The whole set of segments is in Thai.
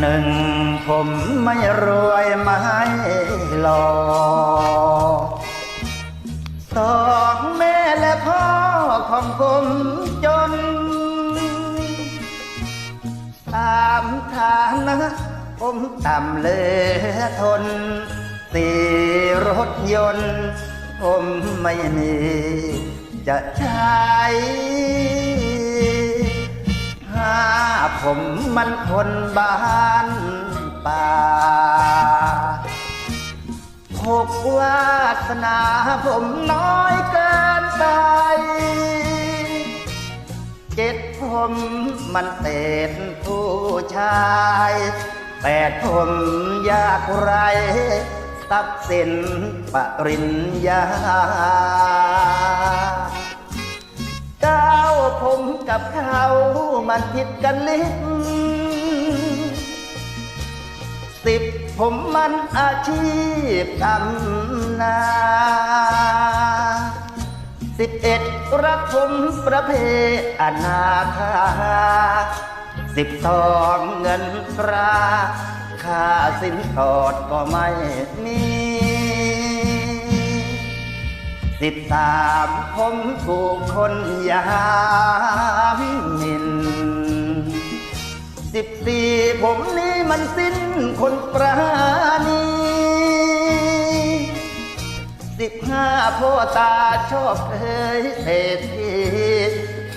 หนึ่งผมไม่รวยไม่หล่อสองแม่และพ่อของผมจนตามฐานะผมต่ำเลือทนสี่รถยนต์ ผมไม่มีจะใช้ ผมมันคนบ้านป่าหกวาสนาผมน้อยเกินไป เจ็ดผมมันเศษผู้ชาย แปดผมยากไรทรัพย์สินปริญญาเก้าผมกับเขา มันผิดกันลิบสิบผมมันอาชีพทำนาสิบเอ็ดรักผมประเภทอนาคาสิบสองเงินตราค่าสินสอดก็ไม่มีสิบสามผมถูกคนยามหมิน สี่ผมนี้มันสิ้นคนปราณีสิบห้าพ่อตาชอบเคยเศรษฐี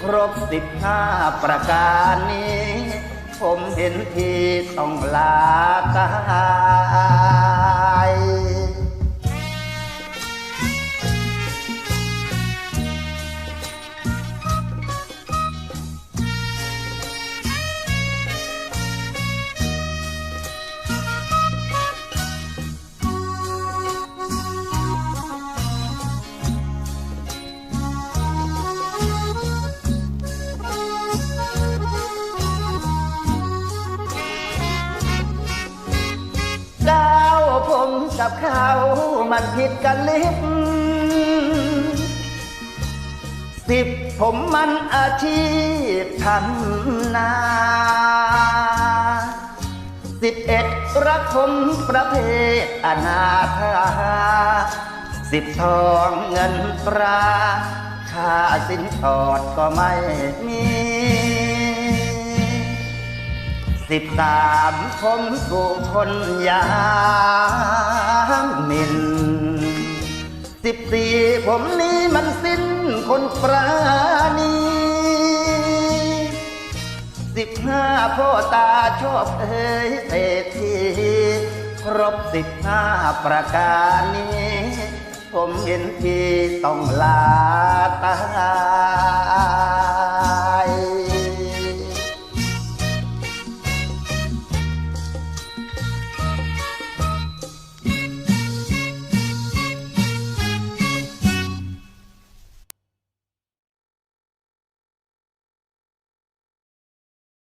ครบสิบห้าประการนี้ ผมเห็นทีต้องลาตา กับเขามันผิดกันลิบสิบผมมันอาชีพทำนาสิบเอ็ดรักผมประเภทอนาถาสิบสองเงินตราค่าสินสอดก็ไม่มี สิบสามผมถูกคนยามหมินสิบสี่ผมนี้มันสิ้นคนปราณีสิบห้าพ่อตาชอบเอ่ยเศรษฐีครบสิบห้าประการนี้ ผมเห็นที่ต้องลาตา